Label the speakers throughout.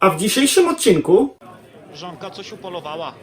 Speaker 1: A w dzisiejszym odcinku
Speaker 2: Żonka coś upolowała.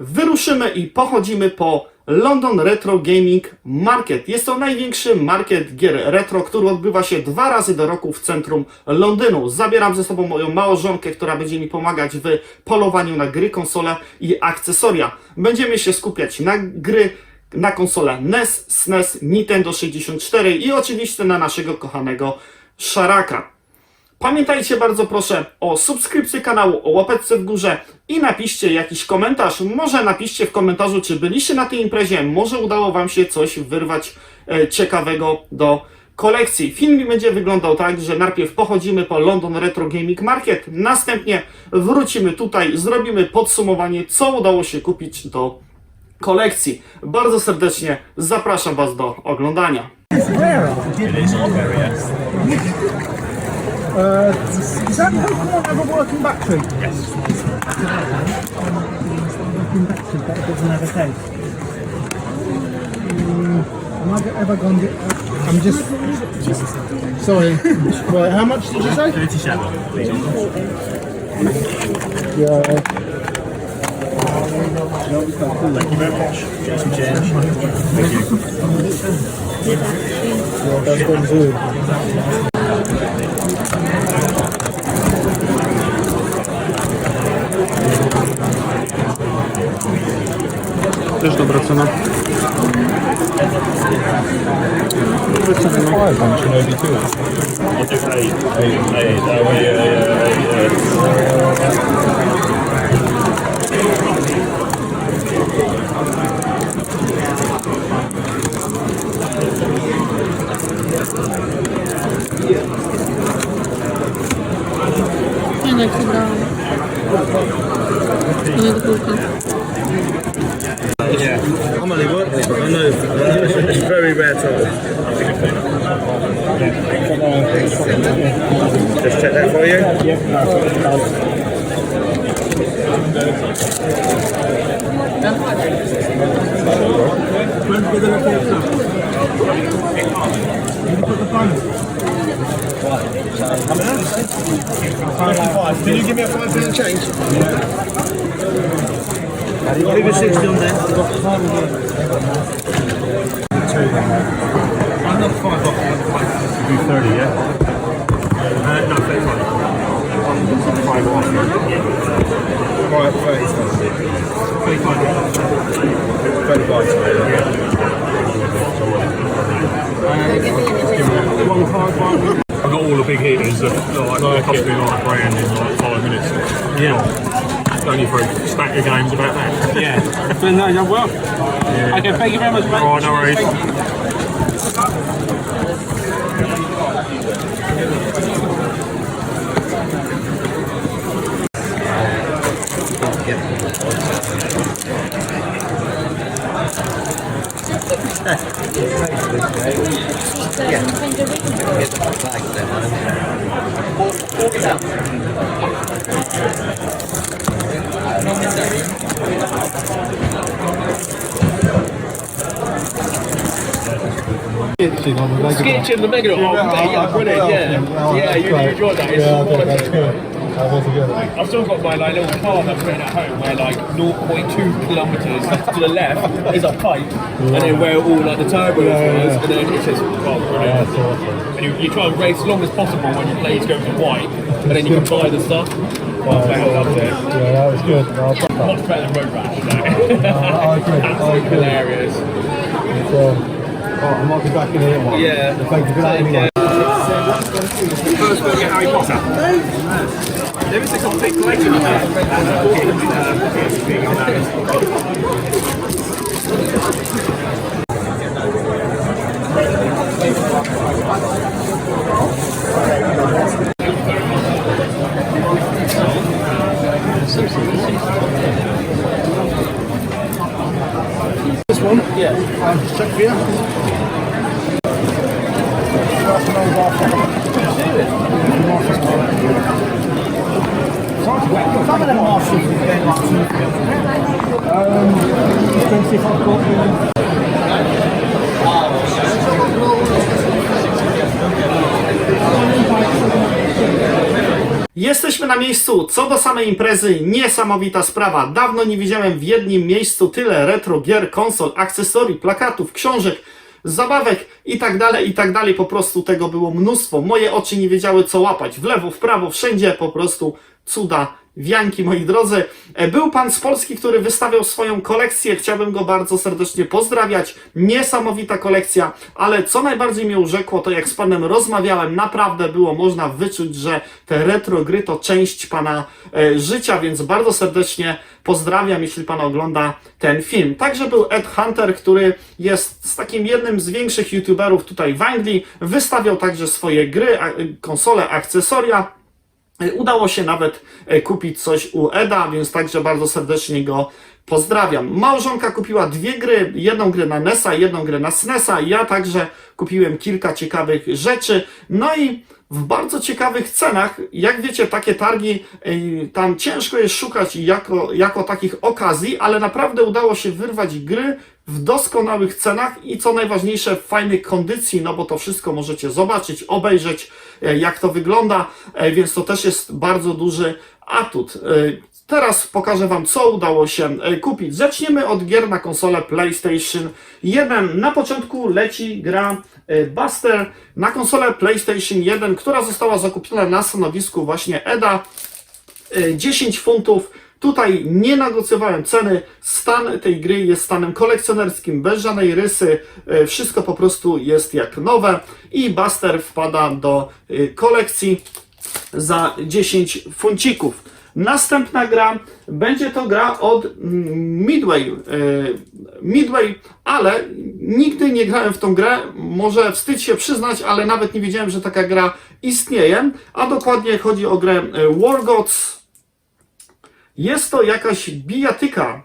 Speaker 1: wyruszymy i pochodzimy po London Retro Gaming Market. Jest to największy market gier retro, który odbywa się dwa razy do roku w centrum Londynu. Zabieram ze sobą moją małżonkę, która będzie mi pomagać w polowaniu na gry, konsole i akcesoria. Będziemy się skupiać na gry na konsole NES, SNES, Nintendo 64 i oczywiście na naszego kochanego Sharaka. Pamiętajcie bardzo proszę o subskrypcji kanału, o łapeczce w górze i napiszcie jakiś komentarz. Może napiszcie w komentarzu, czy byliście na tej imprezie, może udało Wam się coś wyrwać e, ciekawego do kolekcji. Film będzie wyglądał tak, że najpierw pochodzimy po London Retro Gaming Market, następnie wrócimy tutaj, zrobimy podsumowanie, co udało się kupić do kolekcji. Bardzo serdecznie zapraszam Was do oglądania.
Speaker 3: Uh, is that Pokemon have a working battery? Yes. Working battery, but it doesn't have a case. Am I ever going to get... I'm just... Sorry. right, how much did you say?
Speaker 4: 37.
Speaker 3: Yeah.
Speaker 4: Thank you very much. Get some change. Thank you.
Speaker 3: Yeah, that's gone too.
Speaker 1: Też dobra cena.
Speaker 4: I'll Я не кидала. Не круто. Can you give me a five pound change? Leave a sixty on there. I'm not five off. Do thirty, yeah. Uh, no, thirty-five. Five off. Right, thirty-five. Thirty-five. Thirty-five. One five one.
Speaker 5: I got all the big hitters that that, like, cost me like a grand in like five minutes.
Speaker 4: Yeah.
Speaker 5: Only for a stack of games about that.
Speaker 4: Yeah. But no, you're well. Okay, thank you very much, mate.
Speaker 5: All right, no worries.
Speaker 4: Thank you.
Speaker 5: Sketch in the mega. Oh, yeah, yeah, brilliant. Yeah, yeah, you, you enjoyed that. It's
Speaker 3: Yeah,
Speaker 5: quality.
Speaker 3: that's good. That was good.
Speaker 5: I've still got my like little card I'm putting at home where like 0.2 kilometers to the left is a pipe, and then where all like the turbo
Speaker 3: Yeah,
Speaker 5: is,
Speaker 3: yeah.
Speaker 5: and then it says oh, brilliant.
Speaker 3: That's awesome.
Speaker 5: And you, you try and race as long as possible when your blades go to white, and then you can buy the stuff. I loved it.
Speaker 3: Yeah, that was good. I'll put that.
Speaker 5: Much better than Road Rash. Know?
Speaker 3: I agree.
Speaker 5: Absolutely
Speaker 3: agree.
Speaker 5: hilarious.
Speaker 3: Um, Oh, I might be back in here one.
Speaker 5: Yeah.
Speaker 3: Thank you for that anyway.
Speaker 5: First book Harry Potter. There is a complete collection of that.
Speaker 3: This one? Yeah. Um, check for you.
Speaker 1: Jesteśmy na miejscu. Co do samej imprezy, niesamowita sprawa. Dawno nie widziałem w jednym miejscu tyle retro gier, konsol, akcesorii, plakatów, książek, zabawek i tak dalej, i tak dalej. Po prostu tego było mnóstwo. Moje oczy nie wiedziały co łapać. W lewo, w prawo, wszędzie po prostu cuda. Wianki, moi drodzy. E, Był pan z Polski, który wystawiał swoją kolekcję. Chciałbym go bardzo serdecznie pozdrawiać. Niesamowita kolekcja, ale co najbardziej mnie urzekło, to jak z panem rozmawiałem, naprawdę było można wyczuć, że te retro gry to część pana e, życia, więc bardzo serdecznie pozdrawiam, jeśli pan ogląda ten film. Także był Ed Hunter, który jest z takim jednym z większych youtuberów tutaj w Anglii. Wystawiał także swoje gry, konsole, akcesoria. Udało się nawet e, kupić coś u Eda, więc także bardzo serdecznie go pozdrawiam. Małżonka kupiła dwie gry, jedną grę na NESa, jedną grę na SNESa. Ja także kupiłem kilka ciekawych rzeczy. No i w bardzo ciekawych cenach. Jak wiecie, takie targi, e, tam ciężko jest szukać jako, jako takich okazji, ale naprawdę udało się wyrwać gry w doskonałych cenach i co najważniejsze w fajnej kondycji, no bo to wszystko możecie zobaczyć, obejrzeć, e, jak to wygląda, e, więc to też jest bardzo duży atut. E, Teraz pokażę Wam, co udało się kupić. Zaczniemy od gier na konsolę PlayStation 1. Na początku leci gra Buster na konsolę PlayStation 1, która została zakupiona na stanowisku właśnie EDA. E, 10 funtów. Tutaj nie negocjowałem ceny. Stan tej gry jest stanem kolekcjonerskim, bez żadnej rysy. E, Wszystko po prostu jest jak nowe. I Buster wpada do e, kolekcji za 10 funcików. Następna gra będzie to gra od mm, Midway. e, Midway, ale nigdy nie grałem w tą grę. Może wstyd się przyznać, ale nawet nie wiedziałem, że taka gra istnieje. A dokładnie chodzi o grę War Gods. Jest to jakaś bijatyka.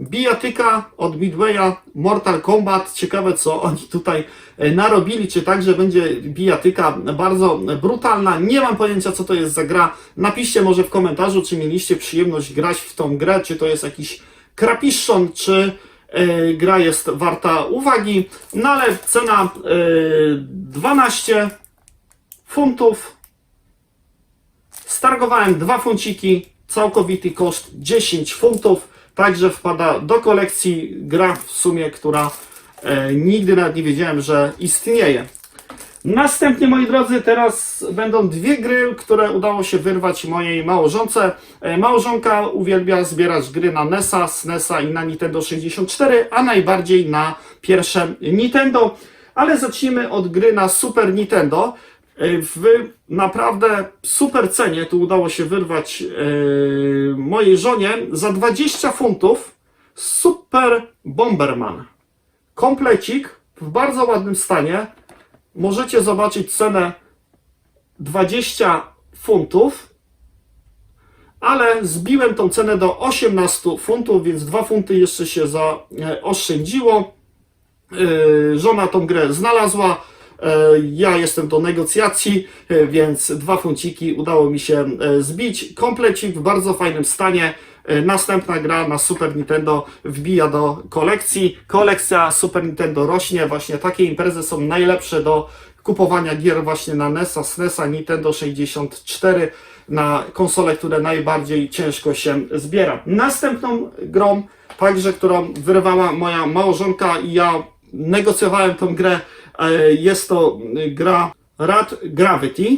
Speaker 1: Bijatyka od Midwaya, Mortal Kombat. Ciekawe, co oni tutaj e, narobili. Czy także będzie bijatyka bardzo brutalna. Nie mam pojęcia, co to jest za gra. Napiszcie może w komentarzu, czy mieliście przyjemność grać w tą grę, czy to jest jakiś krapiszon, czy e, gra jest warta uwagi. No ale cena e, 12 funtów. Stargowałem dwa funciki, całkowity koszt 10 funtów, także wpada do kolekcji gra w sumie, która e, nigdy nawet nie wiedziałem, że istnieje. Następnie, moi drodzy, teraz będą dwie gry, które udało się wyrwać mojej małżonce. E, Małżonka uwielbia zbierać gry na NESa, SNESa i na Nintendo 64, a najbardziej na pierwsze Nintendo. Ale zacznijmy od gry na Super Nintendo. E, W naprawdę super cenie tu udało się wyrwać e, mojej żonie za 20 funtów Super Bomberman. Komplecik w bardzo ładnym stanie. Możecie zobaczyć cenę 20 funtów, ale zbiłem tą cenę do 18 funtów, więc 2 funty jeszcze się zaoszczędziło. Yy, Żona tą grę znalazła. Yy, Ja jestem do negocjacji, yy, więc dwa funciki udało mi się yy, zbić. Komplecik w bardzo fajnym stanie. Następna gra na Super Nintendo wbija do kolekcji. Kolekcja Super Nintendo rośnie. Właśnie takie imprezy są najlepsze do kupowania gier właśnie na NESa, SNESa, Nintendo 64 na konsole, które najbardziej ciężko się zbiera. Następną grą, także którą wyrwała moja małżonka i ja negocjowałem tą grę, e, jest to gra Rad Gravity.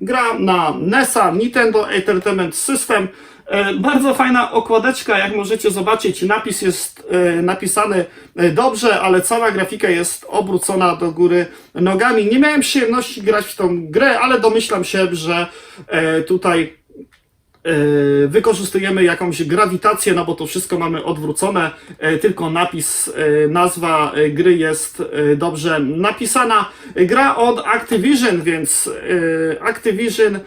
Speaker 1: Gra na NESa, Nintendo Entertainment System. E, Bardzo fajna okładeczka, jak możecie zobaczyć. Napis jest e, napisany e, dobrze, ale cała grafika jest obrócona do góry nogami. Nie miałem przyjemności grać w tą grę, ale domyślam się, że e, tutaj e, wykorzystujemy jakąś grawitację, no bo to wszystko mamy odwrócone, e, tylko napis, e, nazwa gry jest dobrze napisana. Gra od Activision, więc Activision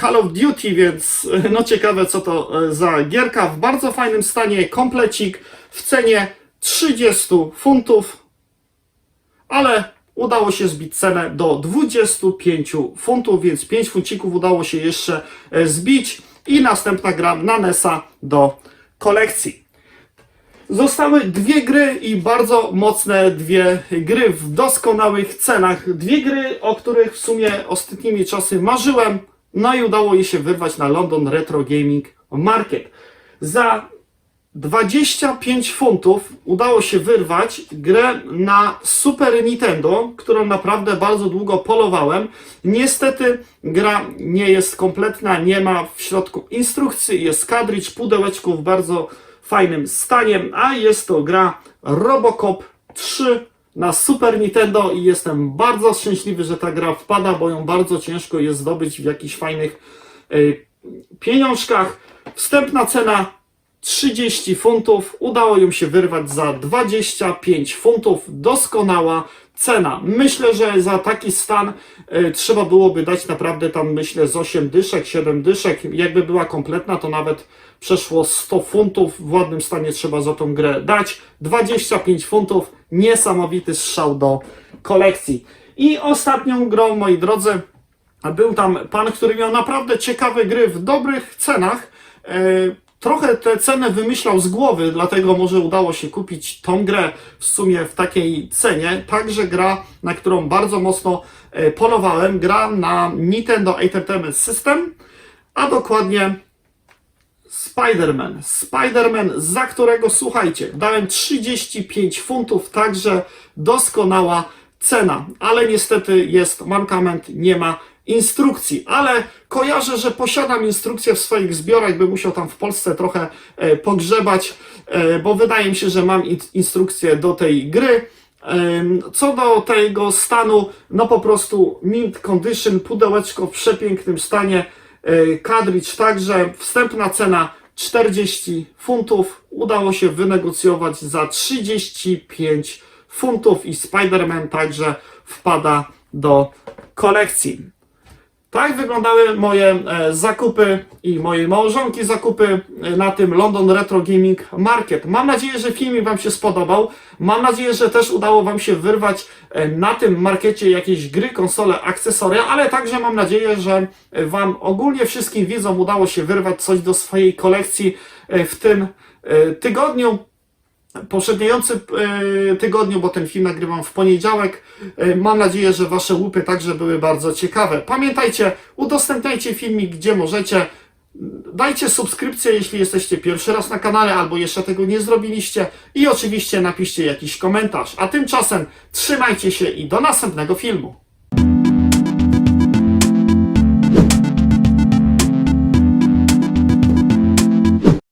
Speaker 1: Call of Duty, więc no ciekawe co to za gierka. W bardzo fajnym stanie, komplecik w cenie 30 funtów, ale udało się zbić cenę do 25 funtów, więc 5 funcików udało się jeszcze zbić i następna gra na NESa do kolekcji. Zostały dwie gry i bardzo mocne dwie gry w doskonałych cenach. Dwie gry, o których w sumie ostatnimi czasy marzyłem, no i udało je się wyrwać na London Retro Gaming Market. Za 25 funtów udało się wyrwać grę na Super Nintendo, którą naprawdę bardzo długo polowałem. Niestety gra nie jest kompletna, nie ma w środku instrukcji, jest cartridge, pudełeczku w bardzo fajnym stanie, a jest to gra Robocop 3 na Super Nintendo i jestem bardzo szczęśliwy, że ta gra wpada, bo ją bardzo ciężko jest zdobyć w jakichś fajnych y, pieniążkach. Wstępna cena 30 funtów. Udało ją się wyrwać za 25 funtów. Doskonała cena. Myślę, że za taki stan y, trzeba byłoby dać naprawdę tam, myślę, z 8 dyszek, 7 dyszek. Jakby była kompletna, to nawet przeszło 100 funtów. W ładnym stanie trzeba za tą grę dać. 25 funtów. Niesamowity strzał do kolekcji. I ostatnią grą, moi drodzy, był tam pan, który miał naprawdę ciekawe gry w dobrych cenach. E, Trochę te ceny wymyślał z głowy, dlatego może udało się kupić tą grę w sumie w takiej cenie. Także gra, na którą bardzo mocno e, polowałem, gra na Nintendo Entertainment System, a dokładnie Spider-Man. Spider-Man, za którego słuchajcie, dałem 35 funtów, także doskonała cena, ale niestety jest mankament, nie ma instrukcji, ale kojarzę, że posiadam instrukcję w swoich zbiorach, bym musiał tam w Polsce trochę e, pogrzebać, e, bo wydaje mi się, że mam in- instrukcję do tej gry. Co do tego stanu, no po prostu mint condition, pudełeczko w przepięknym stanie, e, cartridge także, wstępna cena 40 funtów, udało się wynegocjować za 35 funtów i Spider-Man także wpada do kolekcji. Tak wyglądały moje e, zakupy i mojej małżonki zakupy e, na tym London Retro Gaming Market. Mam nadzieję, że filmik Wam się spodobał. Mam nadzieję, że też udało Wam się wyrwać e, na tym markecie jakieś gry, konsole, akcesoria, ale także mam nadzieję, że Wam ogólnie wszystkim widzom udało się wyrwać coś do swojej kolekcji w tym tygodniu poprzedniający e, tygodniu, bo ten film nagrywam w poniedziałek. E, Mam nadzieję, że Wasze łupy także były bardzo ciekawe. Pamiętajcie, udostępniajcie filmik gdzie możecie. Dajcie subskrypcję, jeśli jesteście pierwszy raz na kanale albo jeszcze tego nie zrobiliście. I oczywiście napiszcie jakiś komentarz. A tymczasem trzymajcie się i do następnego filmu.